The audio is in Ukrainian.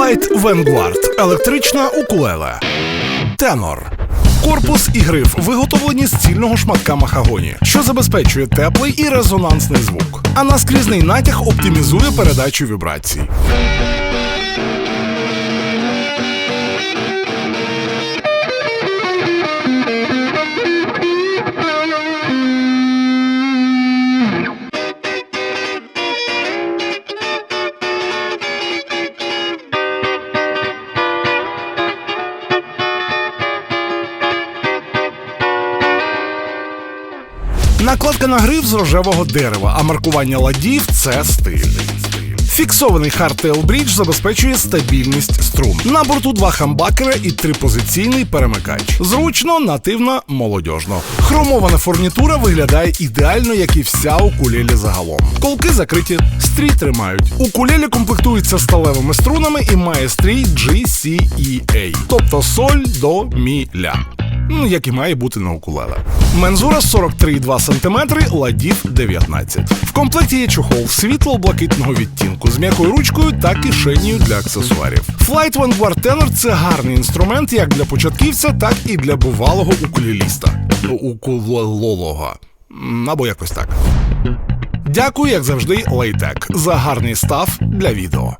Flight Vanguard – електрична укулеле. Тенор. Корпус і гриф виготовлені з цільного шматка махагоні, що забезпечує теплий і резонансний звук. А наскрізний натяг оптимізує передачу вібрацій. Накладка на гриф з рожевого дерева, а маркування ладів це стиль. Фіксований Hardtail Bridge забезпечує стабільність струн. На борту два хамбакера і трипозиційний перемикач. Зручно, нативно, молодіжно. Хромована фурнітура виглядає ідеально, як і вся укулелі загалом. Колки закриті, стрій тримають. Укулелі комплектується сталевими струнами і має стрій G, C, E, A. Тобто соль, до, мі, ля. Ну, як і має бути на укулеле. Мензура 43,2 см, ладів 19. В комплекті є чохол світло-блакитного відтінку з м'якою ручкою та кишенею для аксесуарів. Flight Vanguard Tenor – це гарний інструмент як для початківця, так і для бувалого укулеліста. Укулелолога. Або якось так. Дякую, як завжди, Лейтек за гарний став для відео.